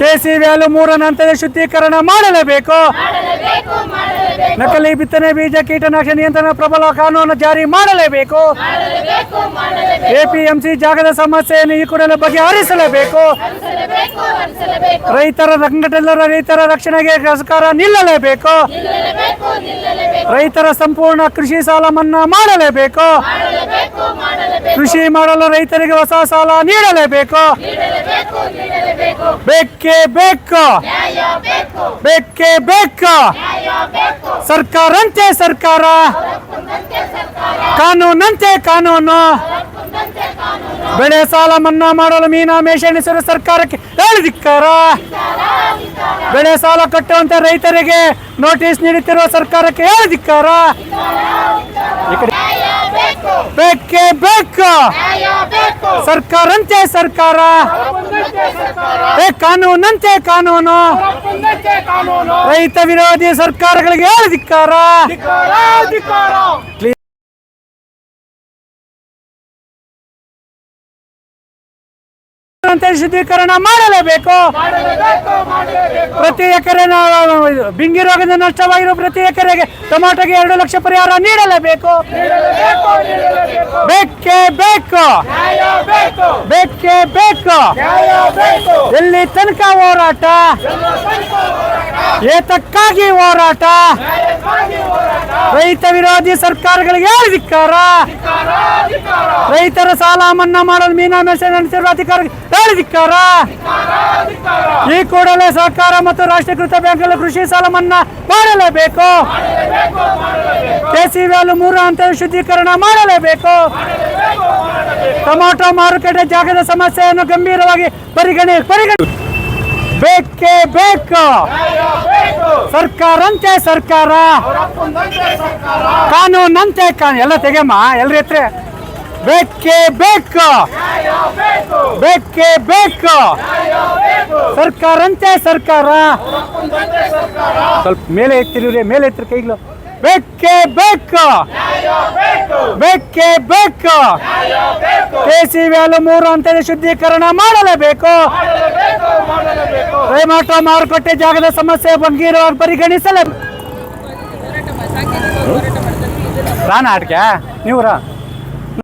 KC value ಮೂರನ ಹಂತದ ಶುದ್ಧೀಕರಣ ಮಾಡಲೇಬೇಕು. ನಕಲಿ ಬಿತ್ತನೆ ಬೀಜ ಕೀಟನಾಶಕ ನಿಯಂತ್ರಣ ಪ್ರಬಲ ಕಾನೂನು ಜಾರಿ ಮಾಡಲೇಬೇಕು. ಎಪಿಎಂಸಿ ಜಾಗದ ಸಮಸ್ಯೆಯನ್ನು ಈ ಕೂಡಲೇ ಬಗೆಹರಿಸಲೇಬೇಕು. ಹರಿಸಲೇಬೇಕು ಹರಿಸಲೇಬೇಕು. ರೈತರ ಸಂಘಟನೆಗಳ ರೈತರ ರಕ್ಷಣೆಗೆ ಸರ್ಕಾರ ನಿಲ್ಲಲೇಬೇಕು. ರೈತರ ಸಂಪೂರ್ಣ ಕೃಷಿ ಸಾಲ ಮನ್ನಾ ಮಾಡಲೇಬೇಕು ಕೃಷಿ ಮಾಡಲು ರೈತರಿಗೆ ಹೊಸ ಸಾಲ ನೀಡಲೇಬೇಕು. ಬೇಕೇ ಬೇಕು. ಬೇಕು. ಬೇಕೇ ಸರ್ಕಾರಂತೆ ಸರ್ಕಾರ. ಸರ್ಕಾರ. ಕಾನೂನಂತೆ ಕಾನೂನು. ಬೆಳೆ ಸಾಲ ಮನ್ನಾ ಮಾಡಲು ಮೀನಾ ಮೇಷಣಿಸಿರುವ ಸರ್ಕಾರಕ್ಕೆ ಹೇಳಿದಿಕ್ಕಾರ ಬೆಳೆ ಸಾಲ ಕಟ್ಟುವಂತ ರೈತರಿಗೆ ನೋಟಿಸ್ ನೀಡುತ್ತಿರುವ ಸರ್ಕಾರಕ್ಕೆ ಹೇಳಿದಿಕ್ಕಾರ ಬೇಕು ಬೇಕು. ಸರ್ಕಾರಂತೆ ಸರ್ಕಾರ. ಏ ಕಾನೂನಂತೆ ಕಾನೂನು. ರೈತ ವಿರೋಧಿ ಸರ್ಕಾರಗಳಿಗೆ ಹೇಳಿದಿಕ್ಕಾರ ಅಂತ ಶುದ್ಧೀಕರಣ ಮಾಡಲೇಬೇಕು. ಪ್ರತಿ ಎಕರೆ ಬಿಂಗಿ ರೋಗದ ನಷ್ಟವಾಗಿರುವ ಪ್ರತಿ ಎಕರೆಗೆ ಟೊಮಾಟೊಗೆ ಎರಡು ಲಕ್ಷ ಪರಿಹಾರ ನೀಡಲೇಬೇಕು. ಬೇಕೇ ಬೇಕು. ಬೇಕೇ. ಬೇಕು ಎಲ್ಲಿ ತನಕ ಹೋರಾಟ? ಏತಕ್ಕಾಗಿ ಹೋರಾಟ? ರೈತ ವಿರೋಧಿ ಸರ್ಕಾರಗಳಿಗೆ ಧಿಕ್ಕಾರ ರೈತರ ಸಾಲ ಮನ್ನಾ ಮಾಡಲು ಮೀನಾ ಮೆಸೇಜ್ ನಡೆಸಿರುವ ಅಧಿಕಾರ. ಧಿಕ್ಕಾರ ಈ ಕೂಡಲೇ ಸರ್ಕಾರ ಮತ್ತು ರಾಷ್ಟ್ರೀಕೃತ ಬ್ಯಾಂಕ್ಗಳು ಕೃಷಿ ಸಾಲ ಮನ್ನಾ ಮಾಡಲೇಬೇಕು. ಕೆಸಿ ವ್ಯಾಲು ಮೂರು ಹಂತದ ಶುದ್ಧೀಕರಣ ಮಾಡಲೇಬೇಕು. ಟೊಮಾಟೊ ಮಾರುಕಟ್ಟೆ ಜಾಗದ ಸಮಸ್ಯೆಯನ್ನು ಗಂಭೀರವಾಗಿ ಪರಿಗಣಿ ಪರಿಗಣಿ ಬೇಕೇ ಬೇಕು. ಸರ್ಕಾರಂತೆ ಸರ್ಕಾರ. ಕಾನೂನಂತೆ ಕಾನೂನು. ಎಲ್ಲ ತೆಗೆಯಮ್ಮ, ಎಲ್ರ ಹತ್ರ ಬೇಕೇ ಬೇಕು. ಬೇಕೇ ಬೇಕು. ಸರ್ಕಾರಂತೆ ಸರ್ಕಾರ. ಸ್ವಲ್ಪ ಮೇಲೆ ಎತ್ತಿರಿ ಮೇಲೆ ಎತ್ತಿರಿ ಕೈಗಳು. ಬೇಕೇ ಬೇಕು. ಬೇಕೇ ಬೇಕು. ಕೆಸಿ ವ್ಯಾಲು ಮೂರು ಹಂತದ ಶುದ್ಧೀಕರಣ ಮಾಡಲೇಬೇಕು. ಟೊಮಾಟೊ ಮಾರುಕಟ್ಟೆ ಜಾಗದ ಸಮಸ್ಯೆ ಗಂಭೀರವಾಗಿ ಪರಿಗಣಿಸಲೇ ನಾಟಕ ನೀವ್ರಾ?